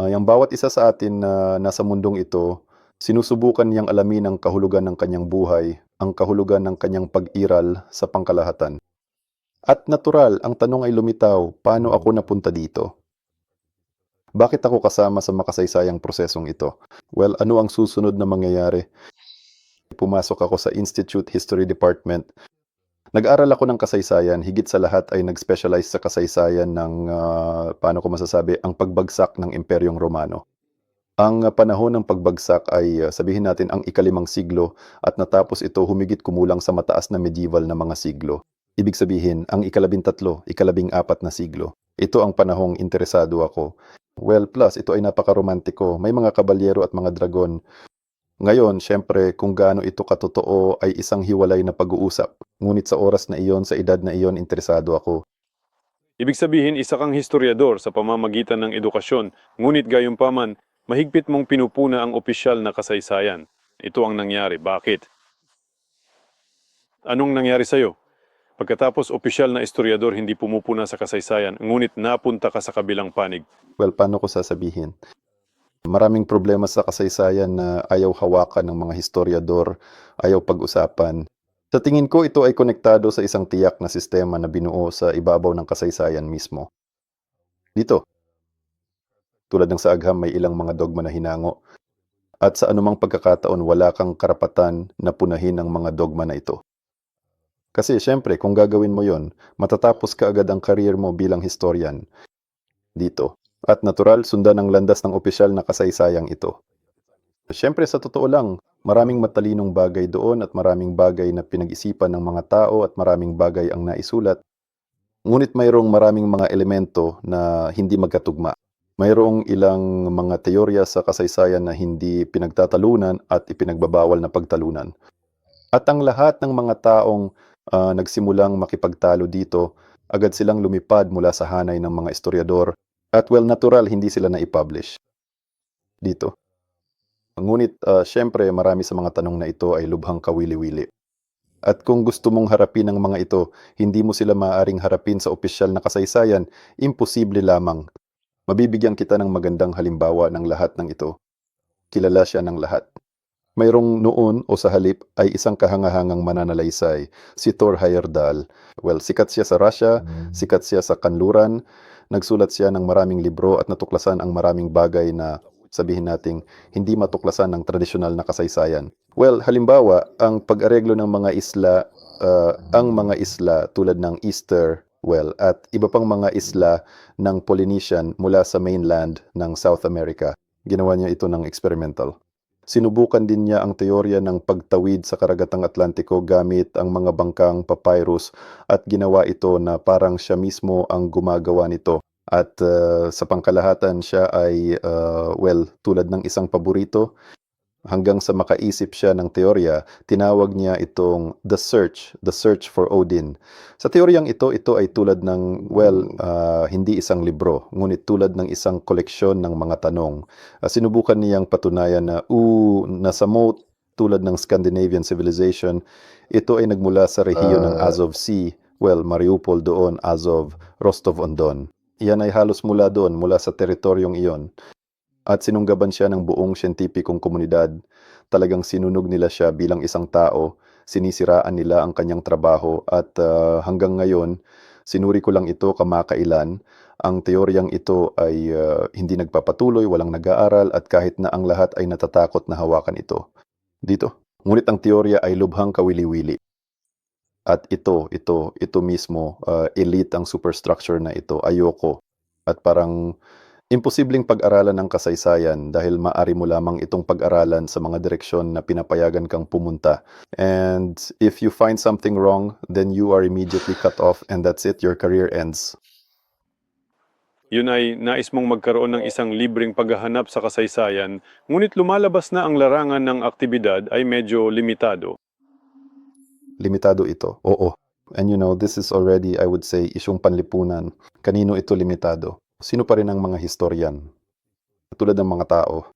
Ah, yung bawat isa sa atin na nasa mundong ito, sinusubukan niyang alamin ang kahulugan ng kanyang buhay, ang kahulugan ng kanyang pag-iral sa pangkalahatan. At natural, ang tanong ay lumitaw, paano ako napunta dito? Bakit ako kasama sa makasaysayang prosesong ito? Well, ano ang susunod na mangyayari? Pumasok ako sa Institute History Department. Nag-aral ako ng kasaysayan, higit sa lahat ay nag-specialize sa kasaysayan ng, ah, paano ko masasabi, ang pagbagsak ng Imperyong Romano. Ang ah, panahon ng pagbagsak ay ah, sabihin natin ang ikalimang siglo at natapos ito humigit kumulang sa mataas na medieval na mga siglo. Ibig sabihin, ang ikalabing tatlo, ikalabing apat na siglo. Ito ang panahong interesado ako. Well, plus ito ay napaka-romantiko. May mga kabalyero at mga dragon. Ngayon, syempre, kung gaano ito katotoo ay isang hiwalay na pag-uusap. Ngunit sa oras na iyon, sa edad na iyon, interesado ako. Ibig sabihin, isa kang historiador sa pamamagitan ng edukasyon, ngunit gayunpaman, mahigpit mong pinupuna ang opisyal na kasaysayan. Ito ang nangyari. Bakit? Anong nangyari sa'yo? Pagkatapos opisyal na historiador hindi pumupuna sa kasaysayan, ngunit napunta ka sa kabilang panig. Well, paano ko sasabihin? Maraming problema sa kasaysayan na ayaw hawakan ng mga historiador, ayaw pag-usapan. Sa tingin ko, ito ay konektado sa isang tiyak na sistema na binuo sa ibabaw ng kasaysayan mismo. Dito, tulad ng sa agham, may ilang mga dogma na hinango. At sa anumang pagkakataon, wala kang karapatan na punahin ang mga dogma na ito. Kasi syempre, kung gagawin mo yon, matatapos ka agad ang career mo bilang historian. Dito. At natural, sundan ang landas ng opisyal na kasaysayang ito. Siyempre, sa totoo lang, maraming matalinong bagay doon at maraming bagay na pinag-isipan ng mga tao at maraming bagay ang naisulat. Ngunit mayroong maraming mga elemento na hindi magkatugma. Mayroong ilang mga teorya sa kasaysayan na hindi pinagtatalunan at ipinagbabawal na pagtalunan. At ang lahat ng mga taong ah, nagsimulang makipagtalo dito, agad silang lumipad mula sa hanay ng mga historiador at well, natural, hindi sila na-publish dito. Ngunit, uh, syempre, marami sa mga tanong na ito ay lubhang kawili-wili. At kung gusto mong harapin ang mga ito, hindi mo sila maaaring harapin sa opisyal na kasaysayan, imposible lamang. Mabibigyan kita ng magandang halimbawa ng lahat ng ito. Kilala siya ng lahat. Mayroong noon o sa halip ay isang kahangahangang mananalaysay, si Thor Heyerdahl. Well, sikat siya sa Russia, sikat siya sa kanluran, nagsulat siya ng maraming libro at natuklasan ang maraming bagay na sabihin nating hindi matuklasan ng tradisyonal na kasaysayan. Well, halimbawa, ang pag-areglo ng mga isla, uh, ang mga isla tulad ng Easter, well, at iba pang mga isla ng Polynesian mula sa mainland ng South America. Ginawa niya ito ng experimental. Sinubukan din niya ang teorya ng pagtawid sa karagatang Atlantiko gamit ang mga bangkang papyrus at ginawa ito na parang siya mismo ang gumagawa nito. At uh, sa pangkalahatan siya ay, uh, well, tulad ng isang paborito, hanggang sa makaisip siya ng teorya, tinawag niya itong The Search, The Search for Odin. Sa teoryang ito, ito ay tulad ng, well, uh, hindi isang libro, ngunit tulad ng isang koleksyon ng mga tanong. Uh, sinubukan niyang patunayan na, uh, nasa moat tulad ng Scandinavian civilization, ito ay nagmula sa rehiyon ng Azov Sea, well, Mariupol doon, Azov, Rostov-on-Don. Iyan ay halos mula doon, mula sa teritoryong iyon at sinunggaban siya ng buong siyentipikong komunidad. Talagang sinunog nila siya bilang isang tao, sinisiraan nila ang kanyang trabaho at uh, hanggang ngayon, sinuri ko lang ito kamakailan. Ang teoryang ito ay uh, hindi nagpapatuloy, walang nag-aaral at kahit na ang lahat ay natatakot na hawakan ito. Dito. Ngunit ang teorya ay lubhang kawili-wili. At ito, ito, ito mismo, uh, elite ang superstructure na ito. Ayoko. At parang Imposibleng pag-aralan ng kasaysayan dahil maari mo lamang itong pag-aralan sa mga direksyon na pinapayagan kang pumunta. And if you find something wrong, then you are immediately cut off and that's it, your career ends. Yun ay nais mong magkaroon ng isang libreng paghahanap sa kasaysayan, ngunit lumalabas na ang larangan ng aktibidad ay medyo limitado. Limitado ito, oo. And you know, this is already, I would say, isyong panlipunan. Kanino ito limitado? Sino pa rin ang mga historian? Tulad ng mga tao.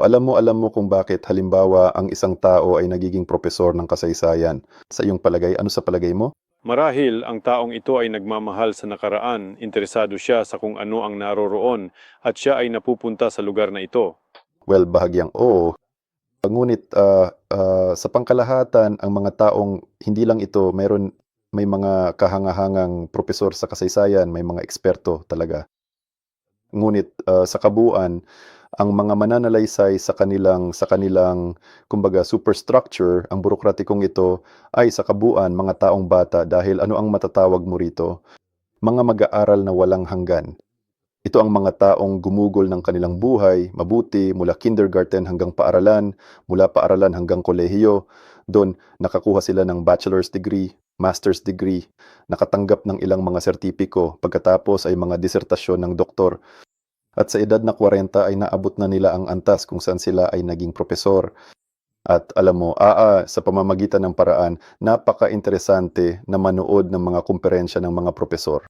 Alam mo, alam mo kung bakit halimbawa ang isang tao ay nagiging propesor ng kasaysayan. Sa iyong palagay, ano sa palagay mo? Marahil ang taong ito ay nagmamahal sa nakaraan, interesado siya sa kung ano ang naroroon at siya ay napupunta sa lugar na ito. Well, bahagyang oo. Ngunit ah, ah, sa pangkalahatan, ang mga taong hindi lang ito, meron may mga kahangahangang propesor sa kasaysayan, may mga eksperto talaga. Ngunit ah, sa kabuuan, ang mga mananalaysay sa kanilang sa kanilang kumbaga superstructure, ang burokratikong ito ay sa kabuuan mga taong bata dahil ano ang matatawag mo rito? Mga mag-aaral na walang hanggan. Ito ang mga taong gumugol ng kanilang buhay, mabuti, mula kindergarten hanggang paaralan, mula paaralan hanggang kolehiyo. Doon, nakakuha sila ng bachelor's degree, master's degree, nakatanggap ng ilang mga sertipiko, pagkatapos ay mga disertasyon ng doktor. At sa edad na 40 ay naabot na nila ang antas kung saan sila ay naging propesor. At alam mo, aa, sa pamamagitan ng paraan, napaka-interesante na manood ng mga kumperensya ng mga propesor.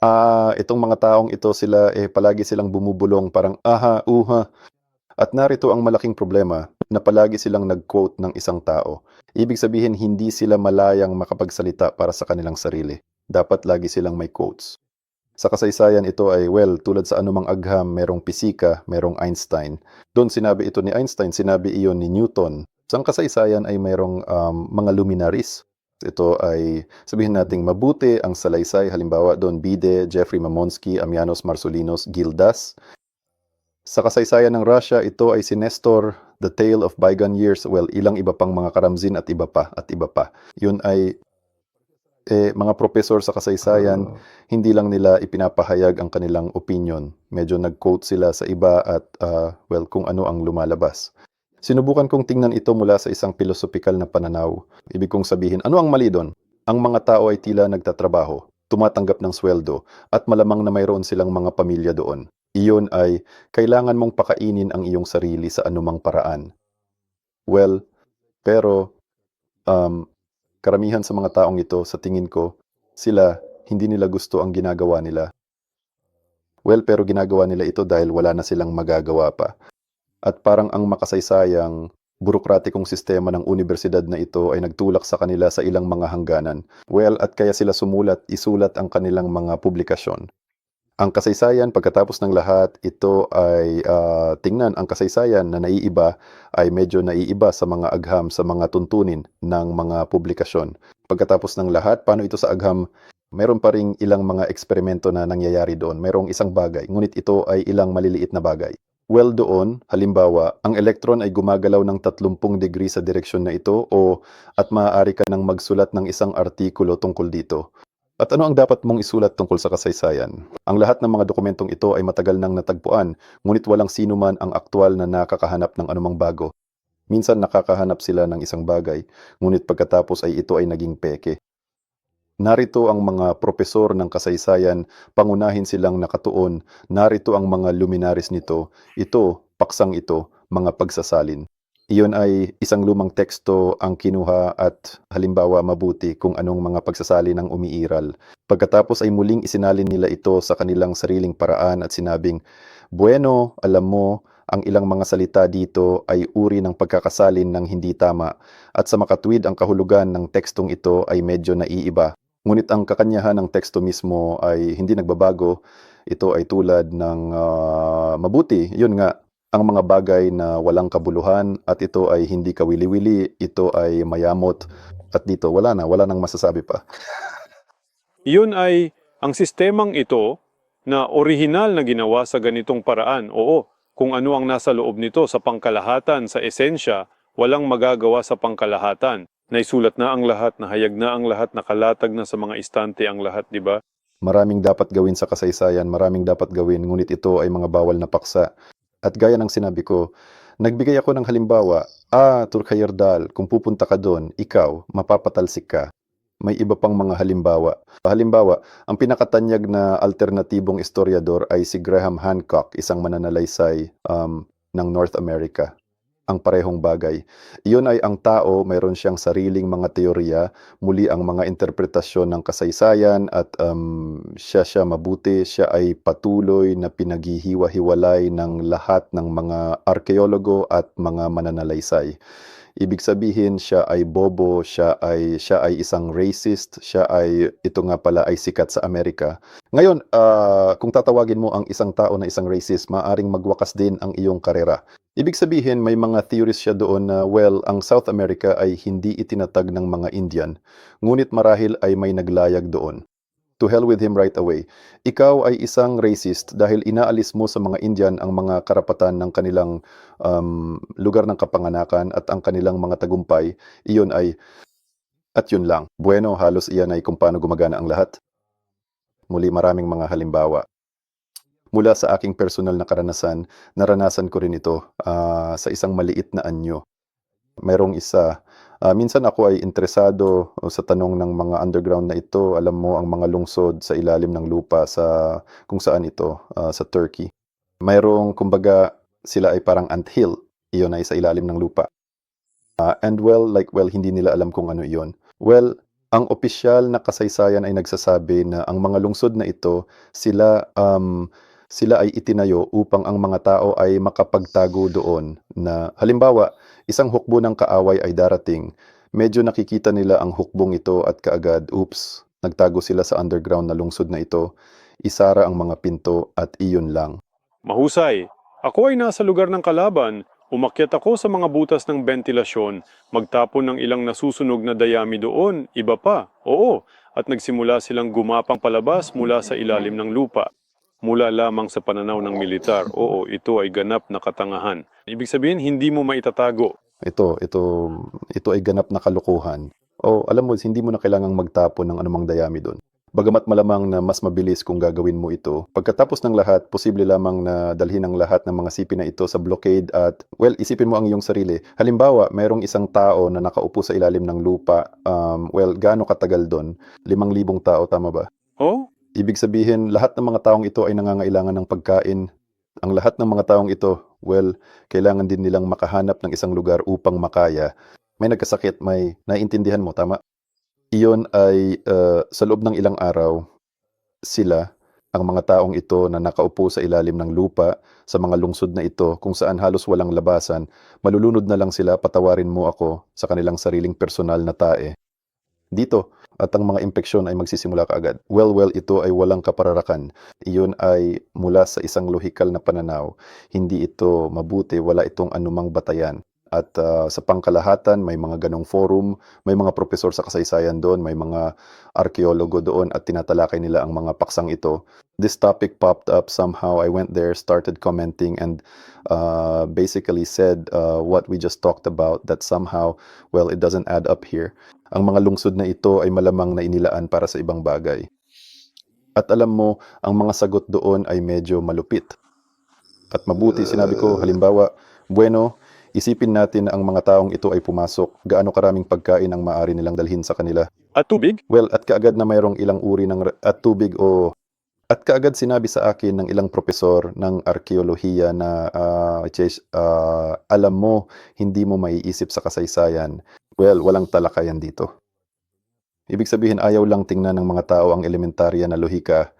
Ah, itong mga taong ito sila eh palagi silang bumubulong parang aha, uha. At narito ang malaking problema na palagi silang nag-quote ng isang tao. Ibig sabihin hindi sila malayang makapagsalita para sa kanilang sarili. Dapat lagi silang may quotes. Sa kasaysayan ito ay well, tulad sa anumang agham, merong pisika, merong Einstein. Doon sinabi ito ni Einstein, sinabi iyon ni Newton. Sa kasaysayan ay merong um, mga luminaries. Ito ay sabihin nating mabuti ang salaysay, halimbawa doon Bide, Jeffrey Mamonsky, Amianos Marsulinos, Gildas. Sa kasaysayan ng Russia, ito ay si Nestor, The Tale of Bygone Years, well, ilang iba pang mga karamzin at iba pa, at iba pa. Yun ay eh, mga professor sa kasaysayan, hindi lang nila ipinapahayag ang kanilang opinion. Medyo nag-quote sila sa iba at, ah, well, kung ano ang lumalabas. Sinubukan kong tingnan ito mula sa isang philosophical na pananaw. Ibig kong sabihin, ano ang mali doon? Ang mga tao ay tila nagtatrabaho, tumatanggap ng sweldo, at malamang na mayroon silang mga pamilya doon. Iyon ay, kailangan mong pakainin ang iyong sarili sa anumang paraan. Well, pero, um, karamihan sa mga taong ito, sa tingin ko, sila, hindi nila gusto ang ginagawa nila. Well, pero ginagawa nila ito dahil wala na silang magagawa pa. At parang ang makasaysayang burokratikong sistema ng universidad na ito ay nagtulak sa kanila sa ilang mga hangganan. Well, at kaya sila sumulat, isulat ang kanilang mga publikasyon. Ang kasaysayan, pagkatapos ng lahat, ito ay ah, tingnan ang kasaysayan na naiiba ay medyo naiiba sa mga agham, sa mga tuntunin ng mga publikasyon. Pagkatapos ng lahat, paano ito sa agham? Meron pa ring ilang mga eksperimento na nangyayari doon. Merong isang bagay, ngunit ito ay ilang maliliit na bagay. Well doon, halimbawa, ang electron ay gumagalaw ng 30 degree sa direksyon na ito o at maaari ka nang magsulat ng isang artikulo tungkol dito. At ano ang dapat mong isulat tungkol sa kasaysayan? Ang lahat ng mga dokumentong ito ay matagal nang natagpuan, ngunit walang sino man ang aktwal na nakakahanap ng anumang bago. Minsan nakakahanap sila ng isang bagay, ngunit pagkatapos ay ito ay naging peke. Narito ang mga propesor ng kasaysayan, pangunahin silang nakatuon, narito ang mga luminaris nito, ito, paksang ito, mga pagsasalin. Iyon ay isang lumang teksto ang kinuha at halimbawa mabuti kung anong mga pagsasalin ang umiiral. Pagkatapos ay muling isinalin nila ito sa kanilang sariling paraan at sinabing, Bueno, alam mo, ang ilang mga salita dito ay uri ng pagkakasalin ng hindi tama at sa makatwid ang kahulugan ng tekstong ito ay medyo naiiba. Ngunit ang kakanyahan ng teksto mismo ay hindi nagbabago. Ito ay tulad ng ah, mabuti. Yun nga, ang mga bagay na walang kabuluhan at ito ay hindi kawili-wili, ito ay mayamot at dito wala na, wala nang masasabi pa. Iyon ay ang sistemang ito na orihinal na ginawa sa ganitong paraan. Oo, kung ano ang nasa loob nito sa pangkalahatan, sa esensya, walang magagawa sa pangkalahatan. Naisulat na ang lahat, nahayag na ang lahat, nakalatag na sa mga istante ang lahat, di ba? Maraming dapat gawin sa kasaysayan, maraming dapat gawin, ngunit ito ay mga bawal na paksa. At gaya ng sinabi ko, nagbigay ako ng halimbawa, ah, Turkayerdal, kung pupunta ka doon, ikaw, mapapatalsik ka. May iba pang mga halimbawa. Halimbawa, ang pinakatanyag na alternatibong historiador ay si Graham Hancock, isang mananalaysay um, ng North America. Ang parehong bagay. Iyon ay ang tao, mayroon siyang sariling mga teorya, muli ang mga interpretasyon ng kasaysayan at um, siya siya mabuti, siya ay patuloy na pinaghihiwa-hiwalay ng lahat ng mga arkeologo at mga mananalaysay. Ibig sabihin siya ay bobo, siya ay siya ay isang racist, siya ay ito nga pala ay sikat sa Amerika. Ngayon, ah, kung tatawagin mo ang isang tao na isang racist, maaring magwakas din ang iyong karera. Ibig sabihin may mga theories siya doon na well, ang South America ay hindi itinatag ng mga Indian, ngunit marahil ay may naglayag doon. To hell with him right away. Ikaw ay isang racist dahil inaalis mo sa mga Indian ang mga karapatan ng kanilang um, lugar ng kapanganakan at ang kanilang mga tagumpay. Iyon ay at yun lang. Bueno, halos iyan ay kung paano gumagana ang lahat. Muli maraming mga halimbawa. Mula sa aking personal na karanasan, naranasan ko rin ito ah, sa isang maliit na anyo. Merong isa, ah, minsan ako ay interesado sa tanong ng mga underground na ito. Alam mo ang mga lungsod sa ilalim ng lupa sa kung saan ito, ah, sa Turkey. Mayroong kumbaga sila ay parang anthill. Iyon ay sa ilalim ng lupa. Ah, and well, like well, hindi nila alam kung ano iyon. Well, ang opisyal na kasaysayan ay nagsasabi na ang mga lungsod na ito, sila um, sila ay itinayo upang ang mga tao ay makapagtago doon na halimbawa, isang hukbo ng kaaway ay darating. Medyo nakikita nila ang hukbong ito at kaagad, oops, nagtago sila sa underground na lungsod na ito. Isara ang mga pinto at iyon lang. Mahusay. Ako ay nasa lugar ng kalaban. Umakyat ako sa mga butas ng ventilasyon, magtapon ng ilang nasusunog na dayami doon, iba pa, oo, at nagsimula silang gumapang palabas mula sa ilalim ng lupa. Mula lamang sa pananaw ng militar, oo, ito ay ganap na katangahan. Ibig sabihin, hindi mo maitatago. Ito, ito, ito ay ganap na kalukuhan. O alam mo, hindi mo na kailangang magtapon ng anumang dayami doon. Bagamat malamang na mas mabilis kung gagawin mo ito, pagkatapos ng lahat, posible lamang na dalhin ang lahat ng mga sipi na ito sa blockade at, well, isipin mo ang iyong sarili. Halimbawa, mayroong isang tao na nakaupo sa ilalim ng lupa, um, well, gaano katagal doon? Limang libong tao, tama ba? Oh, Ibig sabihin, lahat ng mga taong ito ay nangangailangan ng pagkain. Ang lahat ng mga taong ito, well, kailangan din nilang makahanap ng isang lugar upang makaya. May nagkasakit, may naiintindihan mo, tama? Iyon ay uh, sa loob ng ilang araw, sila, ang mga taong ito na nakaupo sa ilalim ng lupa sa mga lungsod na ito kung saan halos walang labasan, malulunod na lang sila patawarin mo ako sa kanilang sariling personal na tae. Dito, at ang mga impeksyon ay magsisimula kaagad. Well, well, ito ay walang kapararakan. Iyon ay mula sa isang lohikal na pananaw. Hindi ito mabuti, wala itong anumang batayan. At ah, sa pangkalahatan, may mga ganong forum, may mga profesor sa kasaysayan doon, may mga arkeologo doon at tinatalakay nila ang mga paksang ito. This topic popped up somehow. I went there, started commenting, and uh, basically said uh, what we just talked about that somehow, well, it doesn't add up here. Ang mga lungsod na ito ay malamang na inilaan para sa ibang bagay. At alam mo, ang mga sagot doon ay medyo malupit. At mabuti, sinabi ko, halimbawa, bueno, isipin natin na ang mga taong ito ay pumasok, gaano karaming pagkain ang maaari nilang dalhin sa kanila. at tubig? Well, at kaagad na mayroong ilang uri ng at tubig o at kaagad sinabi sa akin ng ilang propesor ng arkeolohiya na ah, Ches, ah, alam mo, hindi mo maiisip sa kasaysayan. Well, walang talakayan dito. Ibig sabihin, ayaw lang tingnan ng mga tao ang elementarya na lohika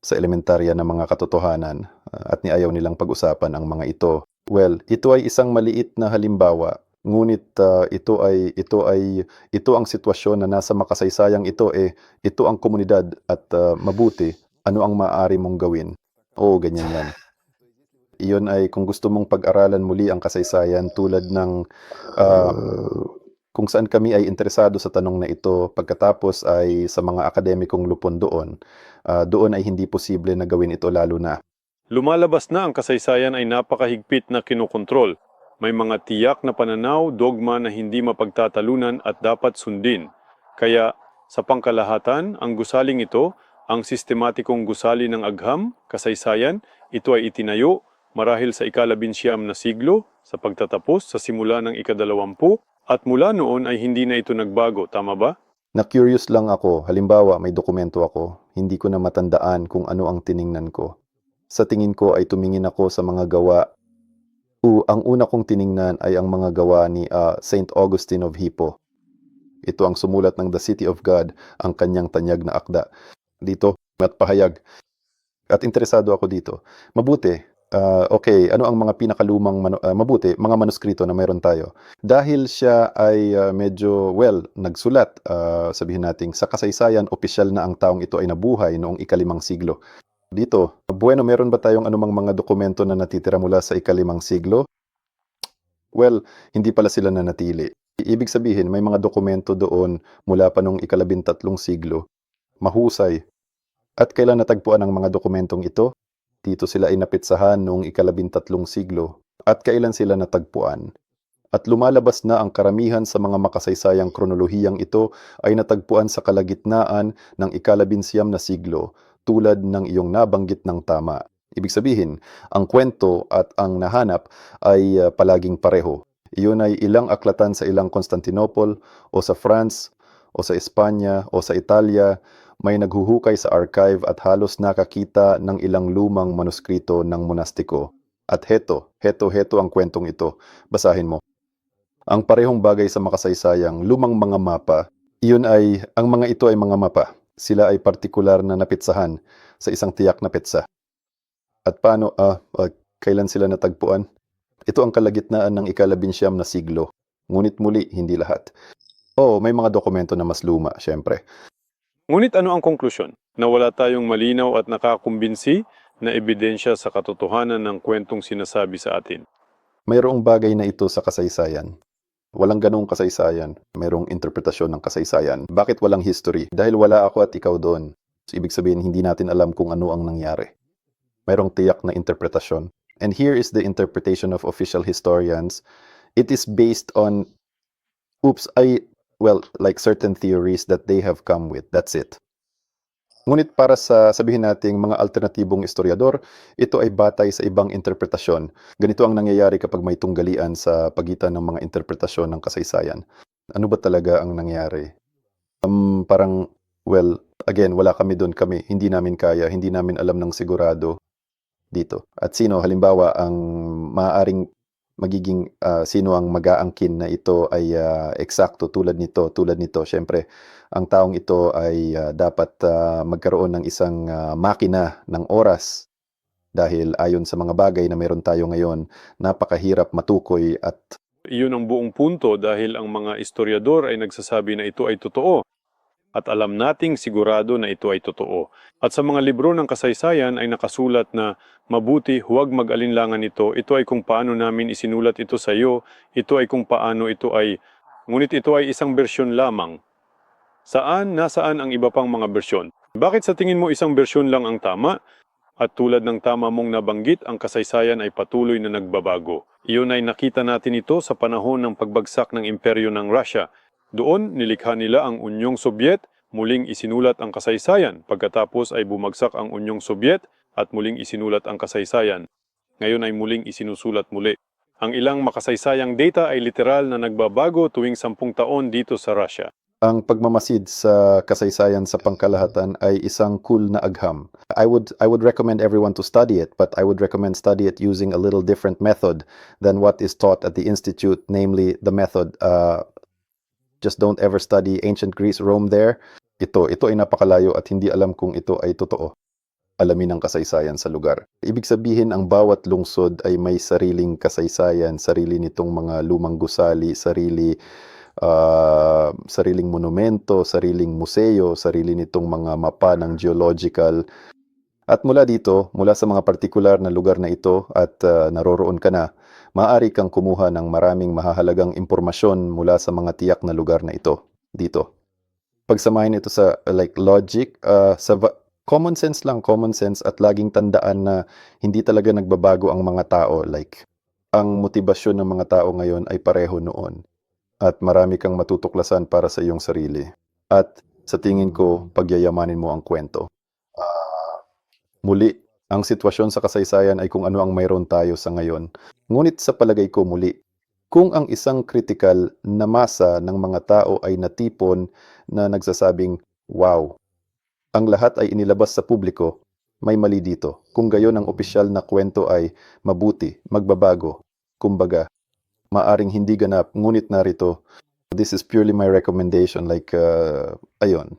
sa elementarya na mga katotohanan ah, at ni ayaw nilang pag-usapan ang mga ito. Well, ito ay isang maliit na halimbawa Ngunit ah, ito ay ito ay ito ang sitwasyon na nasa makasaysayang ito eh ito ang komunidad at ah, mabuti ano ang maaari mong gawin. Oo, ganyan yan. Iyon ay kung gusto mong pag-aralan muli ang kasaysayan tulad ng ah, kung saan kami ay interesado sa tanong na ito pagkatapos ay sa mga akademikong lupon doon, ah, doon ay hindi posible na gawin ito lalo na. Lumalabas na ang kasaysayan ay napakahigpit na kinokontrol. May mga tiyak na pananaw, dogma na hindi mapagtatalunan at dapat sundin. Kaya, sa pangkalahatan, ang gusaling ito, ang sistematikong gusali ng agham, kasaysayan, ito ay itinayo marahil sa ikalabinsyam na siglo, sa pagtatapos sa simula ng ikadalawampu, at mula noon ay hindi na ito nagbago, tama ba? Na-curious lang ako, halimbawa may dokumento ako, hindi ko na matandaan kung ano ang tiningnan ko. Sa tingin ko ay tumingin ako sa mga gawa. U, ang una kong tiningnan ay ang mga gawa ni ah, Saint Augustine of Hippo. Ito ang sumulat ng The City of God, ang kanyang tanyag na akda. Dito, at pahayag. At interesado ako dito. Mabuti, Ah, okay, ano ang mga pinakalumang manu- ah, mabuti, mga manuskrito na meron tayo? Dahil siya ay ah, medyo, well, nagsulat, ah, sabihin natin, sa kasaysayan, opisyal na ang taong ito ay nabuhay noong ikalimang siglo. Dito, bueno, meron ba tayong anumang mga dokumento na natitira mula sa ikalimang siglo? Well, hindi pala sila nanatili. Ibig sabihin, may mga dokumento doon mula pa noong ikalabintatlong siglo. Mahusay. At kailan natagpuan ang mga dokumentong ito? Dito sila ay napitsahan noong ikalabintatlong siglo. At kailan sila natagpuan? At lumalabas na ang karamihan sa mga makasaysayang kronolohiyang ito ay natagpuan sa kalagitnaan ng ikalabinsyam na siglo tulad ng iyong nabanggit ng tama. Ibig sabihin, ang kwento at ang nahanap ay uh, palaging pareho. Iyon ay ilang aklatan sa ilang Constantinople o sa France o sa Espanya o sa Italia may naghuhukay sa archive at halos nakakita ng ilang lumang manuskrito ng monastiko. At heto, heto, heto ang kwentong ito. Basahin mo. Ang parehong bagay sa makasaysayang lumang mga mapa, iyon ay, ang mga ito ay mga mapa. Sila ay partikular na napitsahan sa isang tiyak na petsa. At paano, ah, ah, kailan sila natagpuan? Ito ang kalagitnaan ng ikalabinsyam na siglo. Ngunit muli, hindi lahat. Oo, may mga dokumento na mas luma, syempre. Ngunit ano ang konklusyon? Na wala tayong malinaw at nakakumbinsi na ebidensya sa katotohanan ng kwentong sinasabi sa atin. Mayroong bagay na ito sa kasaysayan. Walang ganong kasaysayan. Mayroong interpretasyon ng kasaysayan. Bakit walang history? Dahil wala ako at ikaw doon. So, ibig sabihin, hindi natin alam kung ano ang nangyari. Mayroong tiyak na interpretasyon. And here is the interpretation of official historians. It is based on, oops, I, well, like certain theories that they have come with. That's it. Ngunit para sa sabihin nating mga alternatibong historiador, ito ay batay sa ibang interpretasyon. Ganito ang nangyayari kapag may tunggalian sa pagitan ng mga interpretasyon ng kasaysayan. Ano ba talaga ang nangyari? Um, parang, well, again, wala kami doon kami. Hindi namin kaya, hindi namin alam ng sigurado dito. At sino, halimbawa, ang maaaring magiging ah, sino ang mag-aangkin na ito ay ah, eksakto tulad nito, tulad nito. Siyempre, ang taong ito ay ah, dapat ah, magkaroon ng isang ah, makina ng oras dahil ayon sa mga bagay na meron tayo ngayon, napakahirap matukoy at Iyon ang buong punto dahil ang mga historiador ay nagsasabi na ito ay totoo. At alam nating sigurado na ito ay totoo. At sa mga libro ng kasaysayan ay nakasulat na mabuti huwag mag-alinlangan ito. Ito ay kung paano namin isinulat ito sa iyo. Ito ay kung paano ito ay... Ngunit ito ay isang bersyon lamang. Saan, nasaan ang iba pang mga bersyon? Bakit sa tingin mo isang bersyon lang ang tama? At tulad ng tama mong nabanggit, ang kasaysayan ay patuloy na nagbabago. Iyon ay nakita natin ito sa panahon ng pagbagsak ng imperyo ng Russia. Doon, nilikha nila ang Unyong Sobyet, muling isinulat ang kasaysayan. Pagkatapos ay bumagsak ang Unyong Sobyet at muling isinulat ang kasaysayan. Ngayon ay muling isinusulat muli. Ang ilang makasaysayang data ay literal na nagbabago tuwing sampung taon dito sa Russia. ang pagmamasid sa kasaysayan sa pangkalahatan ay isang cool na agham. I would I would recommend everyone to study it, but I would recommend study it using a little different method than what is taught at the institute, namely the method uh, just don't ever study ancient Greece, Rome there. Ito, ito ay napakalayo at hindi alam kung ito ay totoo. Alamin ang kasaysayan sa lugar. Ibig sabihin, ang bawat lungsod ay may sariling kasaysayan, sarili nitong mga lumang gusali, sarili ah, sariling monumento, sariling museo, sarili nitong mga mapa ng geological. At mula dito, mula sa mga partikular na lugar na ito at ah, naroroon ka na, maaari kang kumuha ng maraming mahahalagang impormasyon mula sa mga tiyak na lugar na ito, dito. Pagsamahin ito sa uh, like logic, ah, sa common sense lang, common sense at laging tandaan na hindi talaga nagbabago ang mga tao. Like, ang motibasyon ng mga tao ngayon ay pareho noon at marami kang matutuklasan para sa iyong sarili. At sa tingin ko, pagyayamanin mo ang kwento. Ah, muli, ang sitwasyon sa kasaysayan ay kung ano ang mayroon tayo sa ngayon. Ngunit sa palagay ko muli, kung ang isang kritikal na masa ng mga tao ay natipon na nagsasabing, wow, ang lahat ay inilabas sa publiko, may mali dito. Kung gayon ang opisyal na kwento ay mabuti, magbabago, kumbaga, maaring hindi ganap, ngunit narito, this is purely my recommendation, like, uh, ayon,